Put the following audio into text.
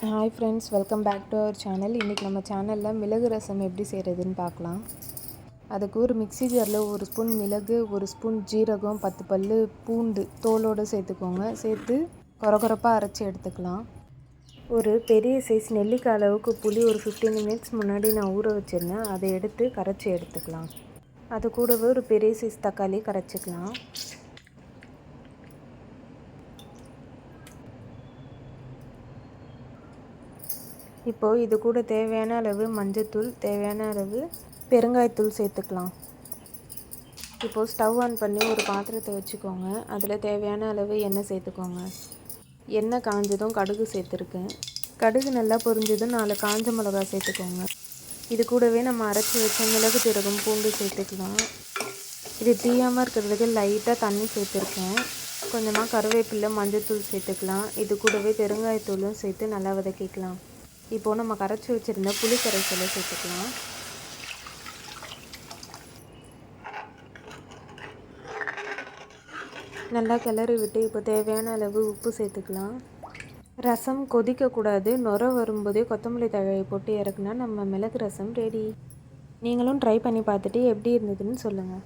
Hi friends welcome back to our channel இன்றைக்கி நம்ம சேனலில் மிளகு ரசம் எப்படி செய்கிறதுன்னு பார்க்கலாம். அதுக்கு ஒரு மிக்ஸி ஜாரில் ஒரு ஸ்பூன் மிளகு ஒரு ஸ்பூன் ஜீரகம் பத்து பல் பூண்டு தோலோடு சேர்த்துக்கோங்க. சேர்த்து கொரகொரப்பாக அரைச்சி எடுத்துக்கலாம். ஒரு பெரிய சைஸ் நெல்லிக்காய் அளவுக்கு புளி ஒரு ஃபிஃப்டீன் மினிட்ஸ் முன்னாடி நான் ஊற வச்சுருந்தேன். அதை எடுத்து கரைச்சி எடுத்துக்கலாம். அது கூடவே ஒரு பெரிய சைஸ் தக்காளி கரைச்சிக்கலாம். இப்போது இது கூட தேவையான அளவு மஞ்சத்தூள் தேவையான அளவு பெருங்காயத்தூள் சேர்த்துக்கலாம். இப்போது ஸ்டவ் ஆன் பண்ணி ஒரு பாத்திரத்தை வச்சுக்கோங்க. அதில் தேவையான அளவு எண்ணெய் சேர்த்துக்கோங்க. எண்ணெய் காஞ்சதும் கடுகு சேர்த்துருக்கேன் கடுகு நல்லா பொரிஞ்சதும் நாலு காஞ்ச மிளகா சேர்த்துக்கோங்க. இது கூடவே நம்ம அரைச்சி வச்ச மிளகு திரகம் பூண்டு சேர்த்துக்கலாம். இது தீயாமல் இருக்கிறதுக்கு லைட்டாக தண்ணி சேர்த்துருக்கேன். கொஞ்சமாக கருவேப்பிலை மஞ்சத்தூள் சேர்த்துக்கலாம். இது கூடவே பெருங்காயத்தூளும் சேர்த்து நல்லா வதக்கிக்கலாம். இப்போது நம்ம கரைச்சி வச்சுருந்த புளி கரைசலை சேர்த்துக்கலாம். நல்லா கிளறி விட்டு இப்போ தேவையான அளவு உப்பு சேர்த்துக்கலாம். ரசம் கொதிக்கக்கூடாது நுர வரும்போதே கொத்தமல்லி தழையை போட்டு இறக்குனா நம்ம மிளகு ரசம் ரெடி நீங்களும் ட்ரை பண்ணி பார்த்துட்டு எப்படி இருந்ததுன்னு சொல்லுங்கள்